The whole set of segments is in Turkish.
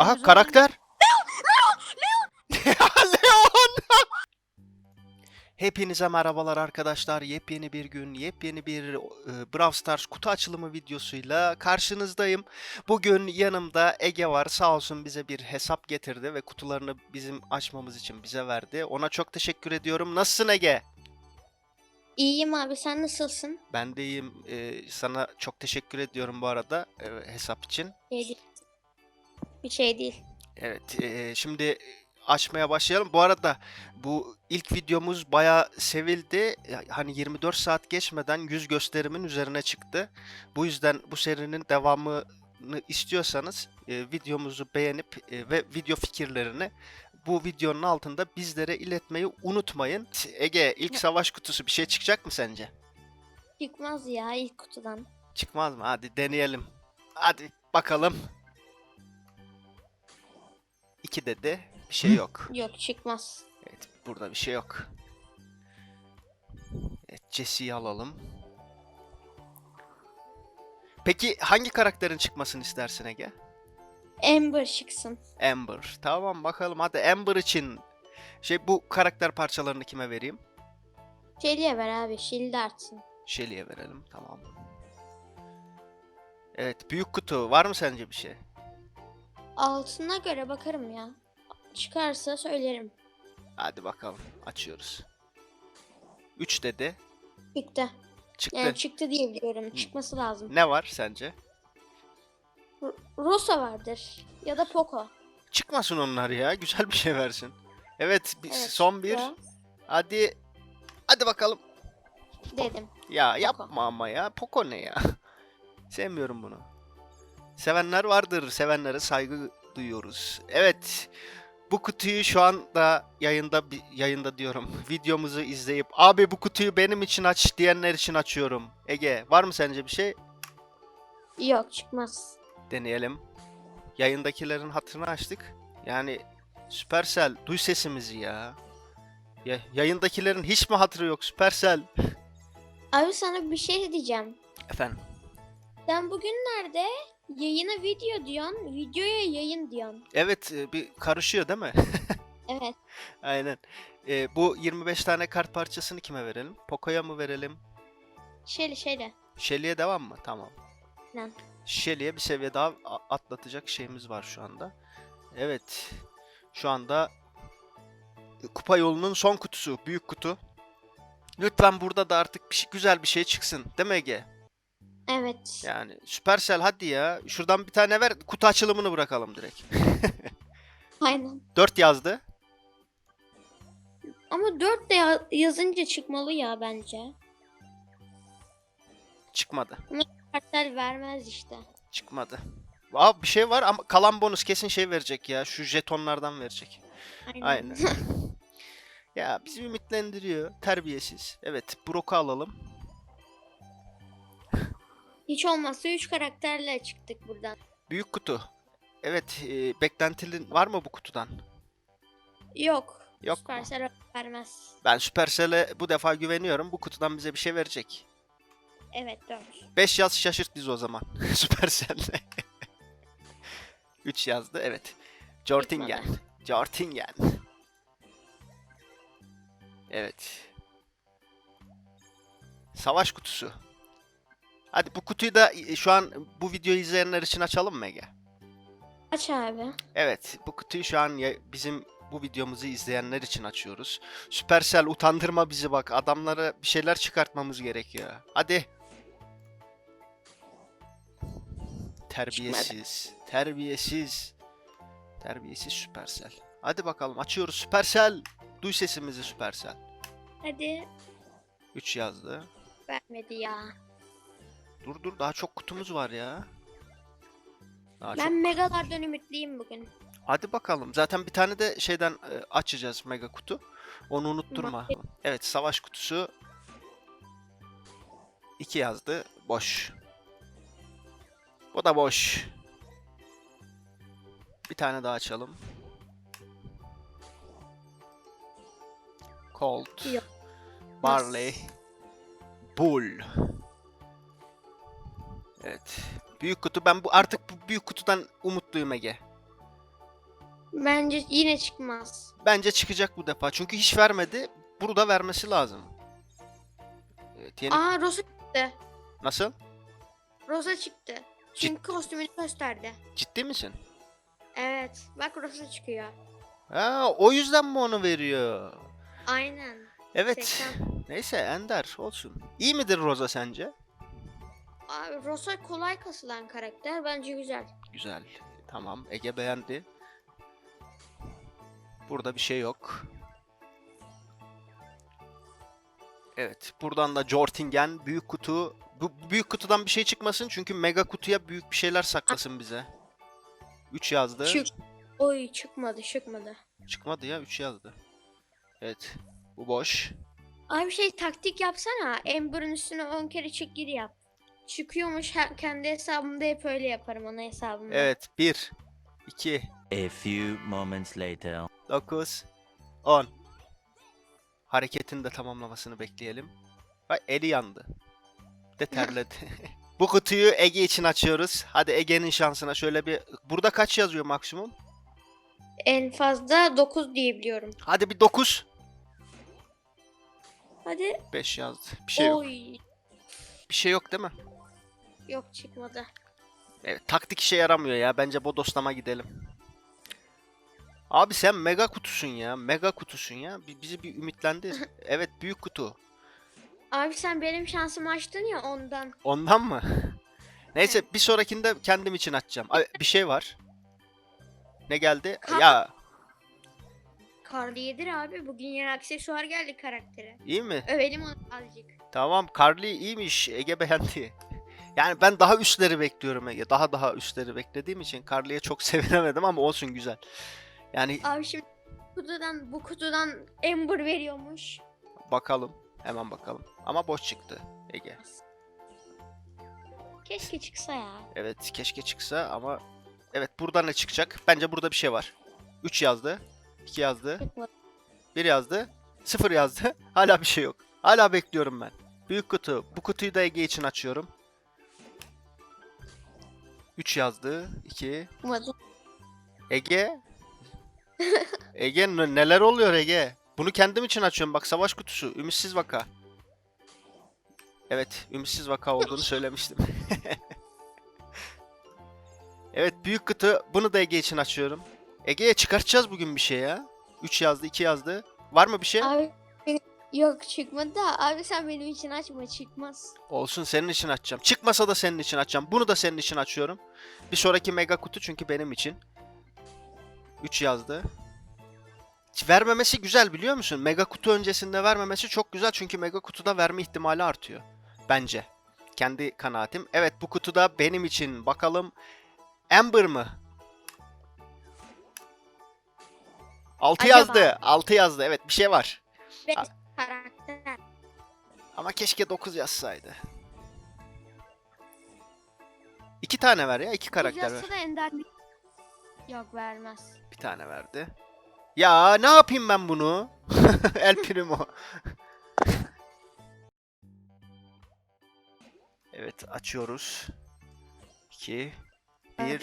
Aha karakter. Leon! Hepinize merhabalar arkadaşlar. Yepyeni bir gün, yepyeni bir e, Brawl Stars kutu açılımı videosuyla karşınızdayım. Bugün yanımda Ege var. Sağ olsun bize bir hesap getirdi ve kutularını bizim açmamız için bize verdi. Ona çok teşekkür ediyorum. Nasılsın Ege? İyiyim abi sen nasılsın? Ben de iyiyim. E, sana çok teşekkür ediyorum bu arada e, hesap için. Değil. Bir şey değil. Evet, eee, şimdi açmaya başlayalım. Bu arada bu ilk videomuz bayağı sevildi. Hani 24 saat geçmeden 100 gösterimin üzerine çıktı. Bu yüzden bu serinin devamını istiyorsanız eee, videomuzu beğenip eee, ve video fikirlerini bu videonun altında bizlere iletmeyi unutmayın. Ege, ilk savaş kutusu bir şey çıkacak mı sence? Çıkmaz ya ilk kutudan. Çıkmaz mı? Hadi deneyelim. Hadi bakalım. 2 dedi. Bir şey yok. Yok çıkmaz. Evet, burada bir şey yok. Evet, Jesse'yi alalım. Peki hangi karakterin çıkmasını istersin Ege? Amber çıksın. Amber. Tamam bakalım hadi Amber için. Şey bu karakter parçalarını kime vereyim? Şeliye ver abi. Shield artsın. Shelly'e verelim. Tamam. Evet, büyük kutu. Var mı sence bir şey? Altına göre bakarım ya. Çıkarsa söylerim. Hadi bakalım. Açıyoruz. 3 dedi. Çıktı. Çıktı. Yani çıktı diye biliyorum. Çıkması lazım. Ne var sence? R- Rosa vardır. Ya da Poco. Çıkmasın onlar ya. Güzel bir şey versin. Evet, bir, Evet, son bir. çıktı. Hadi. Hadi bakalım. Dedim. Ya yapma ama ya. Poco ne ya? Sevmiyorum bunu. Sevenler vardır. Sevenlere saygı duyuyoruz. Evet. Bu kutuyu şu anda yayında yayında diyorum. Videomuzu izleyip abi bu kutuyu benim için aç diyenler için açıyorum. Ege var mı sence bir şey? Yok çıkmaz. Deneyelim. Yayındakilerin hatırını açtık. Yani Supercell duy sesimizi ya. ya yayındakilerin hiç mi hatırı yok Supercell? Abi sana bir şey diyeceğim. Efendim. Sen bugünlerde yayına video diyorsun, videoya yayın diyorsun. Evet e, bir karışıyor değil mi? Evet. Aynen. E, bu 25 tane kart parçasını kime verelim? Poco'ya mı verelim? Şeyle şeyle. Shelly'e devam mı? Tamam. Lan. Shelly'e bir seviye daha a- atlatacak şeyimiz var şu anda. Evet. Şu anda kupa yolunun son kutusu. Büyük kutu. Lütfen burada da artık bir şey, güzel bir şey çıksın. Değil mi Ege? Evet. Yani Supercell hadi ya. Şuradan bir tane ver. Kutu açılımını bırakalım direkt. Aynen. 4 yazdı. Ama 4 de ya- yazınca çıkmalı ya bence. Çıkmadı. Kartlar vermez işte. Çıkmadı. Aa bir şey var ama kalan bonus kesin şey verecek ya. Şu jetonlardan verecek. Aynen. Aynen. ya bizi ümitlendiriyor. Terbiyesiz. Evet Brock'u alalım. Hiç olmazsa 3 karakterle çıktık buradan. Büyük kutu. Evet e, beklentilin var mı bu kutudan? Yok. Yok mu? Supercell vermez. Ben Supercell'e bu defa güveniyorum. Bu kutudan bize bir şey verecek. Evet 4. 5 yaz şaşırt bizi o zaman. Supercell'le. 3 yazdı evet. Jortingen. Jortingen. Evet. Savaş kutusu. Hadi bu kutuyu da e, şu an bu videoyu izleyenler için açalım mı Ege? Aç abi. Evet, bu kutuyu şu an bizim bu videomuzu izleyenler için açıyoruz. Supercell utandırma bizi bak. Adamlara bir şeyler çıkartmamız gerekiyor. Hadi. Terbiyesiz. Terbiyesiz. Terbiyesiz Supercell. Hadi bakalım açıyoruz Supercell. Duy sesimizi Supercell. Hadi. 3 yazdı. Vermedi ya. Dur dur daha çok kutumuz var ya. Daha çok Ben megalardan ümitliyim bugün. Hadi bakalım. Zaten bir tane de şeyden e, açacağız mega kutu. Onu unutturma. Evet, savaş kutusu. 2 yazdı. Boş. Bu da boş. Bir tane daha açalım. Colt. Barley. Bull. Evet. Büyük kutu. Ben bu artık bu büyük kutudan umutluyum Ege. Bence yine çıkmaz. Bence çıkacak bu defa. Çünkü hiç vermedi. Burada vermesi lazım. Evet, yeni... Aa Rosa çıktı. Nasıl? Rosa çıktı. Çünkü kostümünü gösterdi. Ciddi misin? Evet. Bak Rosa çıkıyor. Ha, o yüzden mi onu veriyor? Aynen. Evet. 80. Neyse Ender olsun. İyi midir Rosa sence? Abi Rosa kolay kasılan karakter. Bence güzel. Güzel. Tamam. Ege beğendi. Burada bir şey yok. Evet. Buradan da Jortingen büyük kutu. Bu büyük kutudan bir şey çıkmasın çünkü mega kutuya büyük bir şeyler saklasın bize. 3 yazdı. Çık. Oy çıkmadı çıkmadı. Çıkmadı ya 3 yazdı. Evet. Bu boş. Abi şey taktik yapsana. Amber'ın üstüne 10 kere çık gir yap. Çıkıyormuş kendi hesabımda hep öyle yaparım ona hesabımda. Evet. 1 2 A few moments later. 9 10 Hareketin de tamamlamasını bekleyelim. Bak eli yandı. De terledi. Bu kutuyu Ege için açıyoruz. Hadi Ege'nin şansına şöyle bir... Burada kaç yazıyor maksimum? En fazla 9 diyebiliyorum. Hadi bir 9. Hadi. 5 yazdı. Bir şey yok. Oy. Bir şey yok değil mi? Yok çıkmadı. Evet, taktik işe yaramıyor ya. Bence bodoslama gidelim. Abi sen mega kutusun ya. Mega kutusun ya. Bi- Bizi bir ümitlendir. Evet büyük kutu. Abi sen benim şansımı açtın ya ondan. Ondan mı? Neyse bir sonrakinde kendim için açacağım. Ay, bir şey var. Ne geldi? Ka- Ya Karlı yedir abi. Bugün yeni aksesuar geldi karaktere. iyi mi? Övelim onu azıcık. Tamam Carly iyiymiş. Ege beğendi. Yani ben daha üstleri bekliyorum Ege. Daha daha üstleri beklediğim için Carly'ye çok sevinemedim ama olsun güzel. Yani Abi şimdi kutudan bu kutudan Amber veriyormuş. bakalım. Hemen bakalım. Ama boş çıktı Ege. Keşke çıksa ya. Evet keşke çıksa ama evet burada ne çıkacak? Bence burada bir şey var. 3 yazdı. 2 yazdı. Çıkmadı. 1 yazdı. 0 yazdı. Hala bir şey yok. Hala bekliyorum ben. Büyük kutu. Bu kutuyu da Ege için açıyorum. 3 yazdı. 2. Çıkmadı. Ege. Ege neler oluyor Ege? Bunu kendim için açıyorum. Bak savaş kutusu. Ümitsiz vaka. Evet, ümitsiz vaka olduğunu söylemiştim. evet, büyük kutu. Bunu da Ege için açıyorum. Ege'ye çıkartacağız bugün bir şey ya. 3 yazdı, 2 yazdı. Var mı bir şey? Abi yok çıkmadı da abi sen benim için açma çıkmaz. Olsun senin için açacağım. Çıkmasa da senin için açacağım. Bunu da senin için açıyorum. Bir sonraki mega kutu çünkü benim için. 3 yazdı. Vermemesi güzel biliyor musun? Mega kutu öncesinde vermemesi çok güzel çünkü mega kutuda verme ihtimali artıyor. Bence. Kendi kanaatim. Evet bu kutuda benim için. Bakalım Amber mı? 6 Acaba? yazdı. 6 yazdı. Evet bir şey var. A- karakter. Ama keşke 9 yazsaydı. İki tane ver ya. iki karakter ver. Yazsa da ender Yok vermez. Bir tane verdi. Ya ne yapayım ben bunu? El Primo. evet açıyoruz. 2 1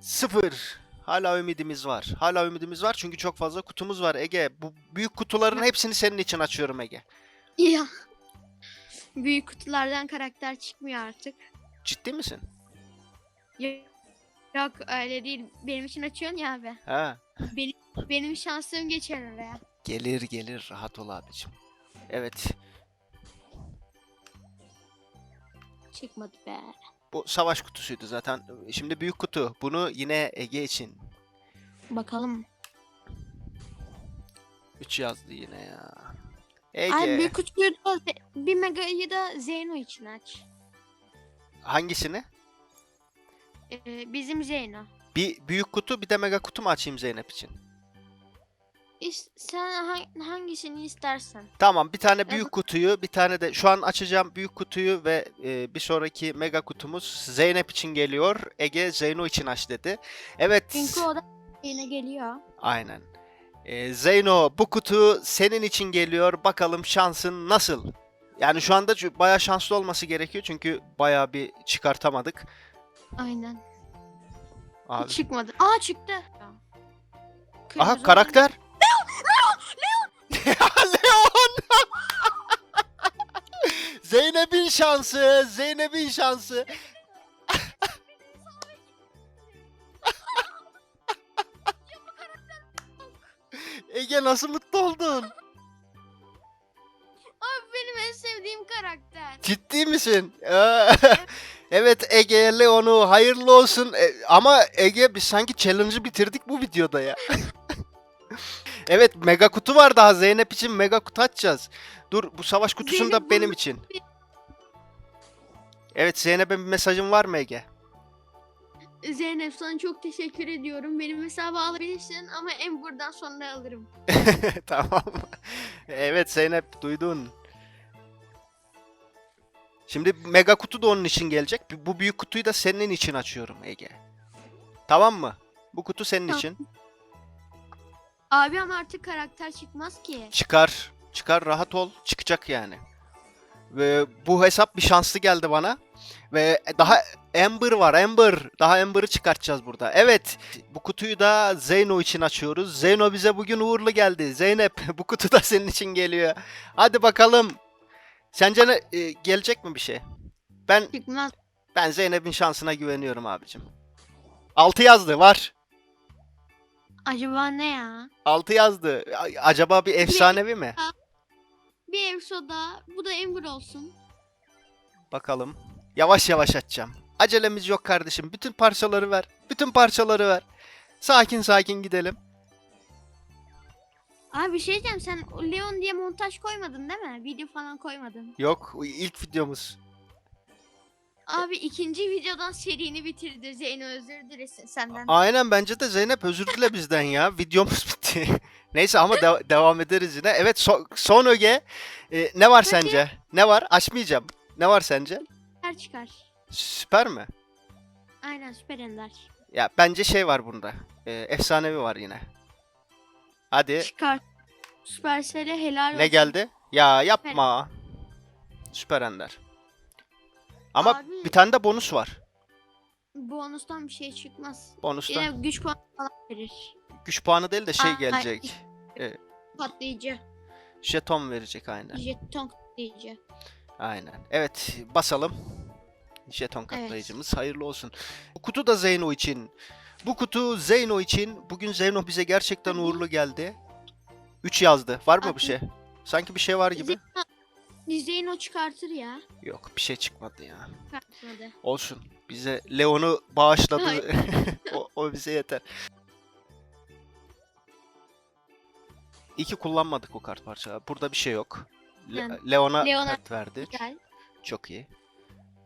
0 Hala ümidimiz var. Hala ümidimiz var çünkü çok fazla kutumuz var Ege. Bu büyük kutuların hepsini senin için açıyorum Ege. Ya. Büyük kutulardan karakter çıkmıyor artık. Ciddi misin? Yok, öyle değil. Benim için açıyorsun ya abi. Ha. Benim, benim şansım geçer oraya. Gelir gelir rahat ol abicim. Evet. Çıkmadı be. Bu savaş kutusuydu zaten. Şimdi büyük kutu. Bunu yine Ege için. Bakalım. 3 yazdı yine ya. Ege. Ay büyük kutuyu da Ze- bir megayı da Zeyno için aç. Hangisini? Ee, bizim Zeyno. Bir büyük kutu bir de mega kutu mu açayım Zeynep için? Sen ha- hangisini istersen. Tamam bir tane büyük kutuyu bir tane de şu an açacağım büyük kutuyu ve e, bir sonraki mega kutumuz Zeynep için geliyor. Ege Zeyno için aç dedi. Evet. Çünkü o da yine geliyor. Aynen. E, Zeyno bu kutu senin için geliyor. Bakalım şansın nasıl? Yani şu anda çü- bayağı şanslı olması gerekiyor çünkü bayağı bir çıkartamadık. Aynen. Abi Çıkmadı. Aa çıktı. Aha Kırmızı karakter. Leon! Zeynep'in şansı. Zeynep'in şansı. Ege nasıl mutlu oldun? Abi benim en sevdiğim karakter. Ciddi misin? Evet Ege, Leon'u hayırlı olsun. E, ama Ege biz sanki challenge'ı bitirdik bu videoda ya. Evet mega kutu var daha Zeynep için mega kutu açacağız. Dur bu savaş kutusunu da Zeynep, benim bunu- için. Evet Zeynep'e bir mesajın var mı Ege? Zeynep sana çok teşekkür ediyorum. Benim hesabı alabilirsin ama en buradan sonra alırım. tamam. Evet Zeynep duydun. Şimdi mega kutu da onun için gelecek. Bu büyük kutuyu da senin için açıyorum Ege. Tamam mı? Bu kutu senin Tamam. için. Abi ama artık karakter çıkmaz ki. Çıkar. Çıkar rahat ol. Çıkacak yani. Ve bu hesap bir şanslı geldi bana. Ve daha Ember var. Ember. Daha Ember'ı çıkartacağız burada. Evet. Bu kutuyu da Zeyno için açıyoruz. Zeyno bize bugün uğurlu geldi. Zeynep bu kutu da senin için geliyor. Hadi bakalım. Sence ne, e, gelecek mi bir şey? Ben Çıkmaz. ben Zeynep'in şansına güveniyorum abicim. 6 yazdı var. Acaba ne ya? 6 yazdı. A- Acaba bir efsanevi mi? Bir ev soda. Bu da Ember olsun. Bakalım. Yavaş yavaş açacağım. Acelemiz yok kardeşim. Bütün parçaları ver. Bütün parçaları ver. Sakin sakin gidelim. Abi bir şey diyeceğim sen Leon diye montaj koymadın değil mi? Video falan koymadın. Yok ilk videomuz. Abi ikinci videodan serini bitirdi. Zeyno özür dilesin senden. Aynen bence de Zeynep özür dile bizden ya. Videomuz bitti. Neyse ama de- devam ederiz yine. Evet so- son öge. Ee, ne var sence? Ne var? Açmayacağım. Ne var sence? Süper çıkar. Süper mi? Aynen süper ender. Ya bence şey var bunda. Ee, efsanevi var yine. Hadi. Çıkar. Süpersel'e helal olsun. Ne geldi? Ya yapma. Süper Ender. Ama Abi- bir tane de bonus var. Bonustan bir şey çıkmaz. Bonusta Yine güç puanı falan verir. güç puanı değil de şey Aa, gelecek. Patlayıcı. Jeton verecek aynen. Jeton patlayıcı. Aynen. Evet basalım. Jeton katlayıcımız hayırlı olsun. Bu kutu da Zeyno için. Bu kutu Zeyno için. Bugün Zeyno bize gerçekten uğurlu geldi. 3 yazdı. Var mı Abi- bir şey? Sanki bir şey var gibi. Zeyno, Zeyno çıkartır ya. Yok bir şey çıkmadı ya. Çıkartmadı. Olsun. Bize Leon'u bağışladı. O, o bize yeter. İki kullanmadık o kart parçaları. Burada bir şey yok. Le- Yani Leon'a Leon'a- kart verdi. Gel. Çok iyi.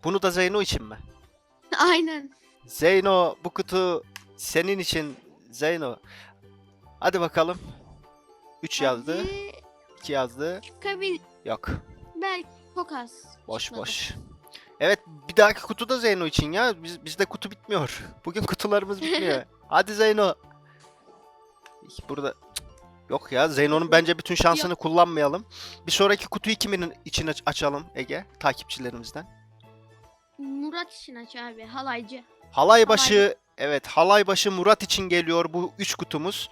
Bunu da Zeyno için mi? Aynen. Zeyno bu kutu senin için Zeyno. Hadi bakalım. 3 yazdı. Hadi 2 yazdı. Çıkabilir. Yok. Belki çok az. Boş çıkmadı. boş. Evet bir dahaki kutu da Zeyno için ya. Biz, bizde kutu bitmiyor. Bugün kutularımız bitmiyor. Hadi Zeyno. Burada yok ya Zeyno'nun bence bütün şansını kullanmayalım. Bir sonraki kutuyu kimin için aç- açalım Ege takipçilerimizden. Murat için aç abi. Halaycı. Halaybaşı evet Halaybaşı Murat için geliyor bu 3 kutumuz.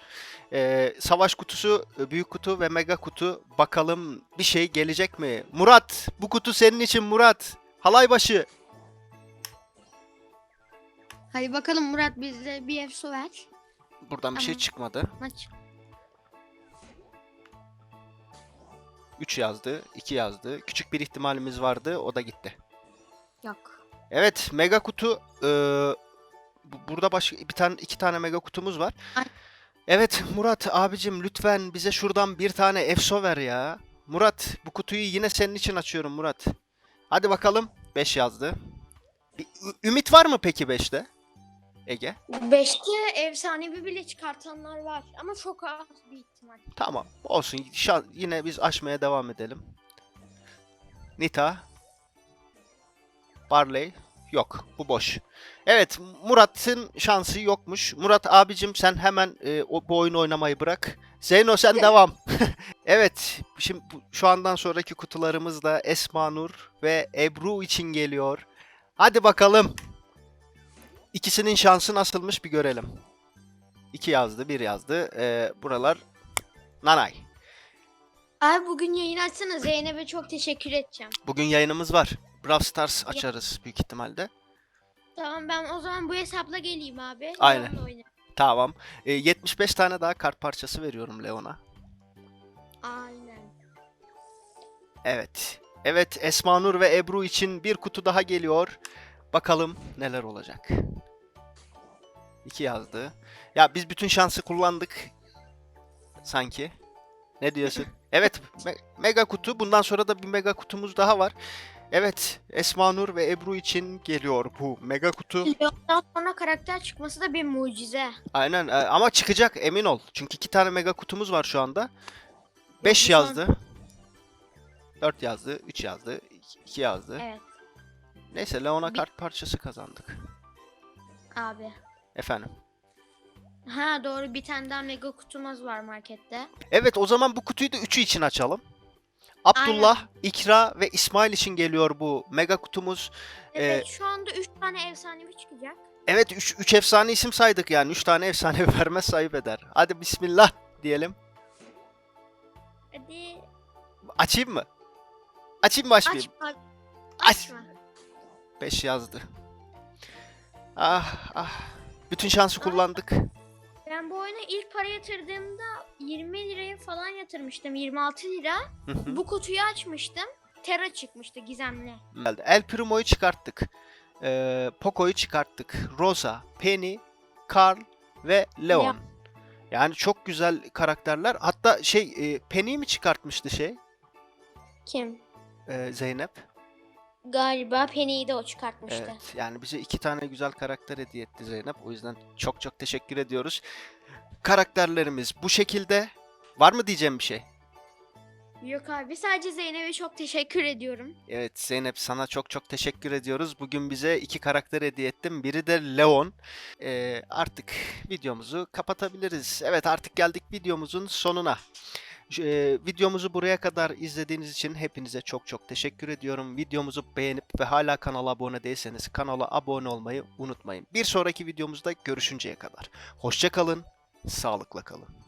Ee, savaş kutusu, büyük kutu ve mega kutu. Bakalım bir şey gelecek mi? Murat bu kutu senin için Murat. Halaybaşı. Hadi bakalım Murat bize bir efso ver. Buradan bir şey Tamam. çıkmadı. Aç. 3 yazdı, 2 yazdı. Küçük bir ihtimalimiz vardı, o da gitti. Yok. Evet, mega kutu eee, bu- burada başka bir tane iki tane mega kutumuz var. Ay. Evet Murat abicim lütfen bize şuradan bir tane efso ver ya. Murat bu kutuyu yine senin için açıyorum Murat. Hadi bakalım. 5 yazdı. Bir ümit var mı peki 5'te? Ege. Beşte efsanevi bile çıkartanlar var. Ama çok az bir ihtimal. Tamam. Olsun. Şan- yine biz açmaya devam edelim. Nita. Barley. Yok. Bu boş. Evet. Murat'ın şansı yokmuş. Murat abicim sen hemen e, o, bu oyunu oynamayı bırak. Zeyno sen devam. evet. Şimdi bu- şu andan sonraki kutularımız da Esma Nur ve Ebru için geliyor. Hadi bakalım. İkisinin şansı nasılmış bir görelim. 2 yazdı, 1 yazdı. Ee, buralar nanay. Abi bugün yayın açsana Zeynep'e çok teşekkür edeceğim. Bugün yayınımız var. Brawl Stars açarız büyük ihtimalle. Tamam ben o zaman bu hesapla geleyim abi. Aynen. Leon'la oynarım. Tamam. Ee, 75 tane daha kart parçası veriyorum Leon'a. Aynen. Evet. Evet Esma Nur ve Ebru için bir kutu daha geliyor. Bakalım neler olacak. 2 yazdı. Ya biz bütün şansı kullandık. Sanki. Ne diyorsun? Evet. me- mega kutu. Bundan sonra da bir mega kutumuz daha var. Evet. Esma Nur ve Ebru için geliyor bu mega kutu. Leon'dan sonra karakter çıkması da bir mucize. Aynen. e, Ama çıkacak emin ol. Çünkü iki tane mega kutumuz var şu anda. 5 bu son- yazdı. 4 yazdı. 3 yazdı. 2 yazdı. Evet Neyse Leon'a Bir- kart parçası kazandık. abi. Efendim. Ha doğru bir tane daha mega kutumuz var markette. Evet o zaman bu kutuyu da üçü için açalım. Abdullah, İkra ve İsmail için geliyor bu mega kutumuz. Evet şu anda 3 tane efsanevi çıkacak. Evet 3 3 efsane isim saydık yani. 3 tane efsane vermez sayıp eder. Hadi bismillah diyelim. Hadi Açayım mı? Açayım mı açmayayım? aç abi. Aç. Açma. 5 yazdı. Ah ah. Bütün şansı kullandık. Ben bu oyuna ilk para yatırdığımda 20 liraya falan yatırmıştım. 26 lira. Bu kutuyu açmıştım. Terra çıkmıştı gizemli. Geldi. El Primo'yu çıkarttık. Ee, Poco'yu çıkarttık. Rosa, Penny, Carl ve Leon. Ya. Yani çok güzel karakterler. Hatta şey e, Penny'yi mi çıkartmıştı şey Kim? e, Zeynep? Galiba Penny'yi de o çıkartmıştı. Evet. Yani bize iki tane güzel karakter hediye etti Zeynep. O yüzden çok çok teşekkür ediyoruz. Karakterlerimiz bu şekilde. Var mı diyeceğim bir şey? Yok abi sadece Zeynep'e çok teşekkür ediyorum. Evet Zeynep sana çok çok teşekkür ediyoruz. Bugün bize iki karakter hediye ettin. Biri de Leon. Ee, artık videomuzu kapatabiliriz. Evet artık geldik videomuzun sonuna. E, videomuzu buraya kadar izlediğiniz için hepinize çok çok teşekkür ediyorum. Videomuzu beğenip ve hala kanala abone değilseniz kanala abone olmayı unutmayın. Bir sonraki videomuzda görüşünceye kadar. Hoşça kalın, sağlıkla kalın.